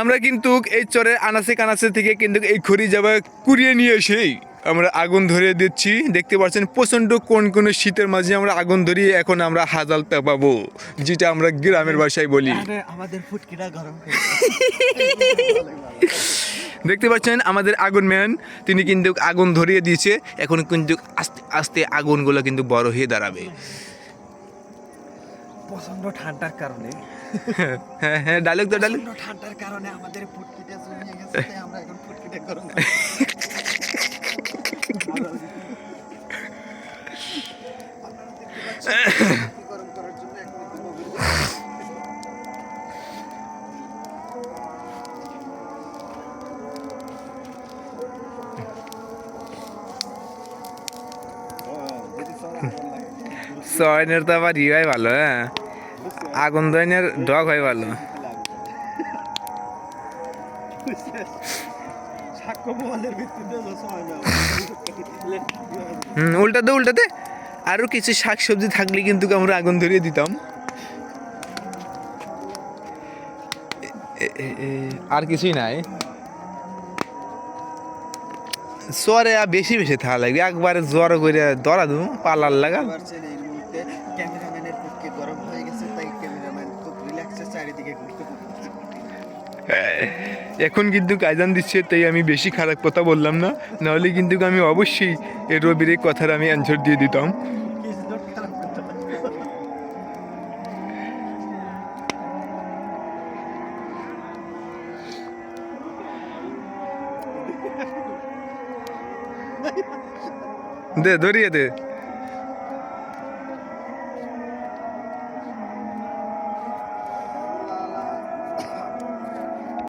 আমরা কিন্তু এই চরের আনাচে কানাচে থেকে কিন্তু এই খড়ি যাবা কুড়িয়ে নিয়ে এসেই আমরা আগুন ধরিয়ে দিচ্ছি। দেখতে পাচ্ছেন প্রচণ্ড কোন কোন শীতের মাঝে আমরা আগুন ধরিয়ে এখন আমরা হাজাল পাবো যেটা আমরা গ্রামের ভাষায় বলি। আমাদের ফুটকিটা গরম দেখতে পাচ্ছেন আমাদের আগুন ম্যান তিনি কিন্তু আগুন ধরিয়ে দিয়েছে। এখন কিন্তু আস্তে আস্তে আগুনগুলো কিন্তু বড় হয়ে দাঁড়াবে। প্রচণ্ড ঠান্ডার কারণে। হ্যাঁ হ্যাঁ ডায়লগ তো ডায়লগ। ঠান্ডার কারণে আমাদের ফুটকিটা জমিয়ে গেছে আমরা এখন ফুটকিটা গরম সয়নের তো আবার ই হয়? ভালো। হ্যাঁ আগুন দইনের ডগ হয়। ভালো উল্টাতে উল্টাতে আরও কিছু শাক সবজি থাকলে কিন্তু আমরা আগুন ধরিয়ে দিতাম। আর কিছুই নাই। জ্বরে আর বেশি বেশি থাকা লাগবে। একবারে জ্বর করে ধরা দেবো পালার লাগা। ক্যামেরাম্যানের ফুটকি গরম হয়ে গেছে তাই ক্যামেরাম্যান খুব রিল্যাক্সে চারিদিকে ঘুরতে এখন কিন্তু কায়দান দিচ্ছে তাই আমি বেশি খারাপ কথা বললাম না নাহলে কিন্তু আমি অবশ্যই এই রবির কথার আমি অ্যান্সার দিয়ে দিতাম দে ধরিয়ে দে